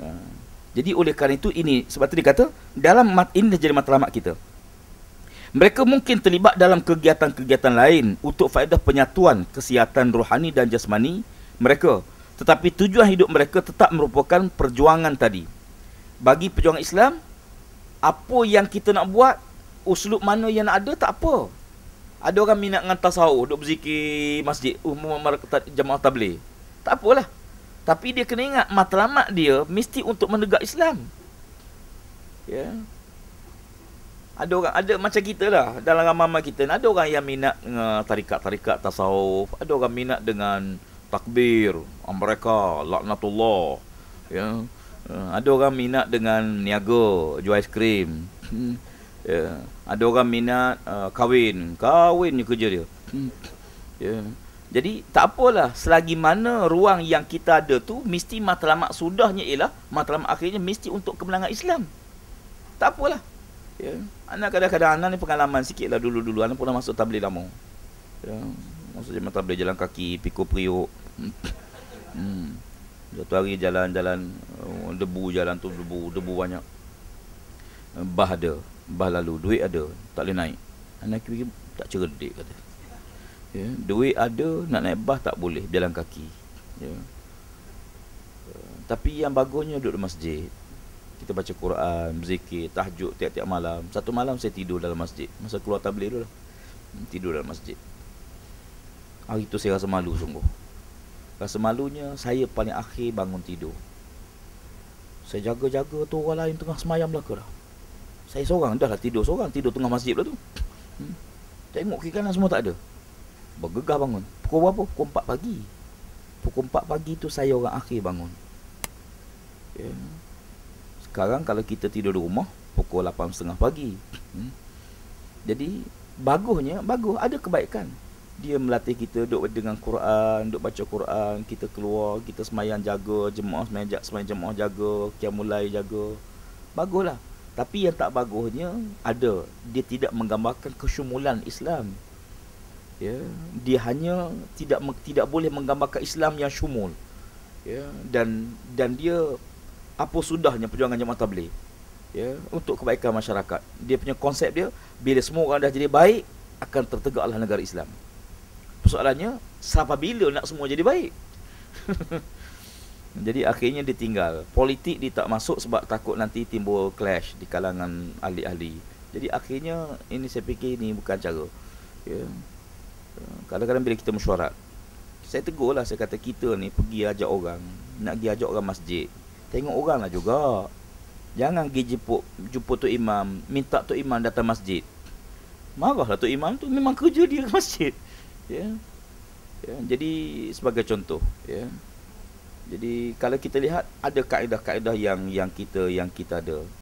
Ha. Jadi oleh kerana itu ini sebab tu dia kata dalam mat ini jadi matlamat kita. Mereka mungkin terlibat dalam kegiatan-kegiatan lain untuk faedah penyatuan kesihatan rohani dan jasmani mereka. Tetapi tujuan hidup mereka tetap merupakan perjuangan tadi. Bagi perjuangan Islam, apa yang kita nak buat, uslub mana yang ada tak apa. Ada orang minat dengan tasawuf, duk berzikir masjid, umum jamaah tabligh. Tak apalah. Tapi dia kena ingat matlamat dia mesti untuk menegak Islam. Ya. Ada orang ada macam kita lah dalam ramai kita ada orang yang minat dengan tarikat-tarikat tasawuf, ada orang minat dengan takbir, mereka laknatullah. Ya. Uh, ada orang minat dengan niaga, jual aiskrim. Ya. Ada orang minat uh, kahwin, kahwin ni kerja dia. Ya. Jadi tak apalah selagi mana ruang yang kita ada tu mesti matlamat sudahnya ialah matlamat akhirnya mesti untuk kemenangan Islam. Tak apalah. Ya. Anak kadang-kadang anak ni pengalaman sikitlah dulu-dulu anak pernah masuk tabligh lama. Ya. Masuk jemaah tabligh jalan kaki, pikul periuk. Hmm. Satu hari jalan-jalan uh, debu jalan tu debu, debu banyak. Bah ada, bah lalu, duit ada, tak boleh naik. Anak fikir tak cerdik kata ya, duit ada nak naik bas tak boleh jalan kaki ya. Tapi yang bagusnya duduk di masjid kita baca Quran, berzikir, tahajud tiap-tiap malam. Satu malam saya tidur dalam masjid. Masa keluar tabligh dulu lah. Hmm, tidur dalam masjid. Hari itu saya rasa malu sungguh. Rasa malunya saya paling akhir bangun tidur. Saya jaga-jaga tu orang lain tengah semayam belaka dah. Saya seorang dah lah tidur seorang. Tidur tengah masjid pula tu. Hmm. Tengok kiri kanan semua tak ada. Bergegah bangun. Pukul berapa? Pukul 4 pagi. Pukul 4 pagi tu saya orang akhir bangun. Ya. Sekarang kalau kita tidur di rumah Pukul 8.30 pagi. Hmm. Jadi Bagusnya Bagus. Ada kebaikan. Dia melatih kita Duduk dengan Quran Duduk baca Quran Kita keluar Kita semayang jaga Jemaah semayang, semayang jemaah jaga Kiamulai jaga. Baguslah. Tapi yang tak bagusnya Ada. Dia tidak menggambarkan Kesyumulan Islam ya dia hanya tidak tidak boleh menggambarkan Islam yang syumul. Ya dan dan dia apa sudahnya perjuangan jemaah tabligh. Ya untuk kebaikan masyarakat. Dia punya konsep dia bila semua orang dah jadi baik akan tertegaklah negara Islam. Persoalannya sampai bila nak semua jadi baik? Jadi akhirnya ditinggal politik dia tak masuk sebab takut nanti timbul clash di kalangan ahli-ahli. Jadi akhirnya ini saya fikir ini bukan cara. Ya Kadang-kadang bila kita mesyuarat Saya tegur lah Saya kata kita ni pergi ajak orang Nak pergi ajak orang masjid Tengok orang lah juga Jangan pergi jemput Jumpa Tok Imam Minta Tok Imam datang masjid Marahlah Tok Imam tu Memang kerja dia ke masjid Ya yeah. Jadi sebagai contoh Ya. Jadi kalau kita lihat ada kaedah-kaedah yang yang kita yang kita ada.